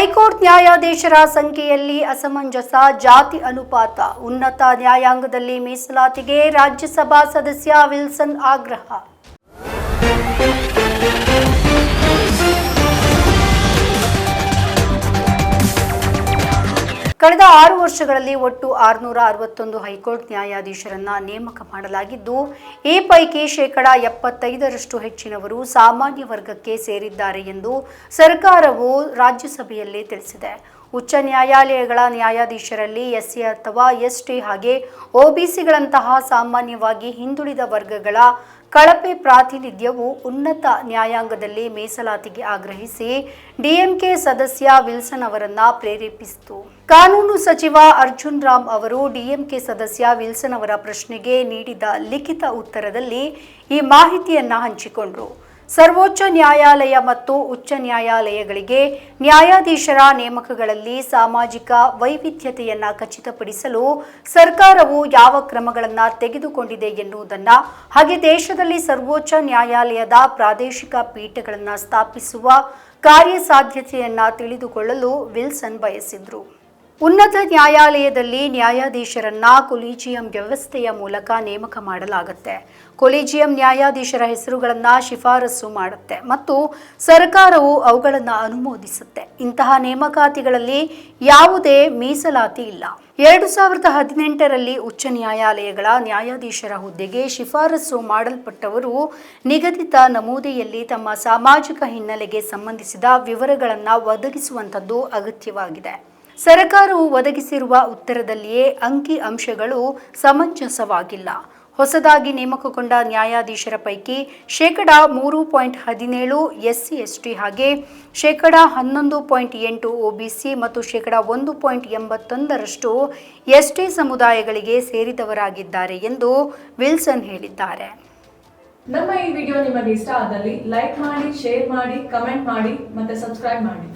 High court ನ್ಯಾಯಾಧೀಶರ ಸಂಖ್ಯೆಯಲ್ಲಿ ಅಸಮಂಜಸ ಜಾತಿ ಅನುಪಾತ ಉನ್ನತ ನ್ಯಾಯಾಂಗದಲ್ಲಿ ಮೀಸಲಾತಿಗೆ ರಾಜ್ಯಸಭಾ ಸದಸ್ಯ ವಿಲ್ಸನ್ ಆಗ್ರಹ. ಕಳೆದ ಆರು ವರ್ಷಗಳಲ್ಲಿ ಒಟ್ಟು ಆರುನೂರ ಅರವತ್ತೊಂದು ಹೈಕೋರ್ಟ್ ನ್ಯಾಯಾಧೀಶರನ್ನ ನೇಮಕ ಮಾಡಲಾಗಿದ್ದು, ಈ ಪೈಕಿ ಶೇಕಡ ಎಪ್ಪತ್ತೈದರಷ್ಟು ಹೆಚ್ಚಿನವರು ಸಾಮಾನ್ಯ ವರ್ಗಕ್ಕೆ ಸೇರಿದ್ದಾರೆ ಎಂದು ಸರ್ಕಾರವು ರಾಜ್ಯಸಭೆಯಲ್ಲಿ ತಿಳಿಸಿದೆ. ಉಚ್ಚ ನ್ಯಾಯಾಲಯಗಳ ನ್ಯಾಯಾಧೀಶರಲ್ಲಿ ಎಸ್ಸಿ ಅಥವಾ ಎಸ್ಟಿ ಹಾಗೆ ಒಬಿಸಿಗಳಂತಹ ಸಾಮಾನ್ಯವಾಗಿ ಹಿಂದುಳಿದ ವರ್ಗಗಳ ಕಳಪೆ ಪ್ರಾತಿನಿಧ್ಯವು ಉನ್ನತ ನ್ಯಾಯಾಂಗದಲ್ಲಿ ಮೀಸಲಾತಿಗೆ ಆಗ್ರಹಿಸಿ ಡಿಎಂಕೆ ಸದಸ್ಯ ವಿಲ್ಸನ್ ಅವರನ್ನ ಪ್ರೇರೇಪಿಸಿತು. ಕಾನೂನು ಸಚಿವ ಅರ್ಜುನ್ ರಾಮ್ ಅವರು ಡಿಎಂಕೆ ಸದಸ್ಯ ವಿಲ್ಸನ್ ಅವರ ಪ್ರಶ್ನೆಗೆ ನೀಡಿದ ಲಿಖಿತ ಉತ್ತರದಲ್ಲಿ ಈ ಮಾಹಿತಿಯನ್ನ ಹಂಚಿಕೊಂಡರು. ಸರ್ವೋಚ್ಚ ನ್ಯಾಯಾಲಯ ಮತ್ತು ಉಚ್ಚ ನ್ಯಾಯಾಲಯಗಳಿಗೆ ನ್ಯಾಯಾಧೀಶರ ನೇಮಕಗಳಲ್ಲಿ ಸಾಮಾಜಿಕ ವೈವಿಧ್ಯತೆಯನ್ನು ಖಚಿತಪಡಿಸಲು ಸರ್ಕಾರವು ಯಾವ ಕ್ರಮಗಳನ್ನು ತೆಗೆದುಕೊಂಡಿದೆ ಎನ್ನುವುದನ್ನು ಹಾಗೆ ದೇಶದಲ್ಲಿ ಸರ್ವೋಚ್ಚ ನ್ಯಾಯಾಲಯದ ಪ್ರಾದೇಶಿಕ ಪೀಠಗಳನ್ನು ಸ್ಥಾಪಿಸುವ ಕಾರ್ಯಸಾಧ್ಯತೆಯನ್ನು ತಿಳಿದುಕೊಳ್ಳಲು ವಿಲ್ಸನ್ ಬಯಸಿದ್ರು. ಉನ್ನತ ನ್ಯಾಯಾಲಯದಲ್ಲಿ ನ್ಯಾಯಾಧೀಶರನ್ನ ಕೊಲಿಜಿಯಂ ವ್ಯವಸ್ಥೆಯ ಮೂಲಕ ನೇಮಕ ಮಾಡಲಾಗುತ್ತೆ. ಕೊಲಿಜಿಯಂ ನ್ಯಾಯಾಧೀಶರ ಹೆಸರುಗಳನ್ನ ಶಿಫಾರಸು ಮಾಡುತ್ತೆ ಮತ್ತು ಸರ್ಕಾರವು ಅವುಗಳನ್ನು ಅನುಮೋದಿಸುತ್ತೆ. ಇಂತಹ ನೇಮಕಾತಿಗಳಲ್ಲಿ ಯಾವುದೇ ಮೀಸಲಾತಿ ಇಲ್ಲ. ಎರಡು ಸಾವಿರದ ಹದಿನೆಂಟರಲ್ಲಿ ಉಚ್ಚ ನ್ಯಾಯಾಲಯಗಳ ನ್ಯಾಯಾಧೀಶರ ಹುದ್ದೆಗೆ ಶಿಫಾರಸು ಮಾಡಲ್ಪಟ್ಟವರು ನಿಗದಿತ ನಮೂದೆಯಲ್ಲಿ ತಮ್ಮ ಸಾಮಾಜಿಕ ಹಿನ್ನೆಲೆಗೆ ಸಂಬಂಧಿಸಿದ ವಿವರಗಳನ್ನು ಒದಗಿಸುವಂಥದ್ದು ಅಗತ್ಯವಾಗಿದೆ. ಸರ್ಕಾರವು ಒದಗಿಸಿರುವ ಉತ್ತರದಲ್ಲಿಯೇ ಅಂಕಿ ಅಂಶಗಳು ಸಮಂಜಸವಾಗಿಲ್ಲ. ಹೊಸದಾಗಿ ನೇಮಕಗೊಂಡ ನ್ಯಾಯಾಧೀಶರ ಪೈಕಿ ಶೇಕಡ ಮೂರು ಪಾಯಿಂಟ್ ಹದಿನೇಳು ಎಸ್ಸಿ, ಎಸ್ಟಿ ಹಾಗೆ ಶೇಕಡ ಹನ್ನೊಂದು ಪಾಯಿಂಟ್ ಎಂಟು ಒಬಿಸಿ ಮತ್ತು ಶೇಕಡ ಒಂದು ಪಾಯಿಂಟ್ ಎಂಬತ್ತೊಂದರಷ್ಟು ಎಸ್ಟಿ ಸಮುದಾಯಗಳಿಗೆ ಸೇರಿದವರಾಗಿದ್ದಾರೆ ಎಂದು ವಿಲ್ಸನ್ ಹೇಳಿದ್ದಾರೆ. ನಮ್ಮ ಈ ವಿಡಿಯೋ ನಿಮಗೆ ಇಷ್ಟ ಆದಲ್ಲಿ ಲೈಕ್ ಮಾಡಿ, ಶೇರ್ ಮಾಡಿ, ಕಮೆಂಟ್ ಮಾಡಿ ಮತ್ತೆ ಸಬ್ಸ್ಕ್ರೈಬ್ ಮಾಡಿ.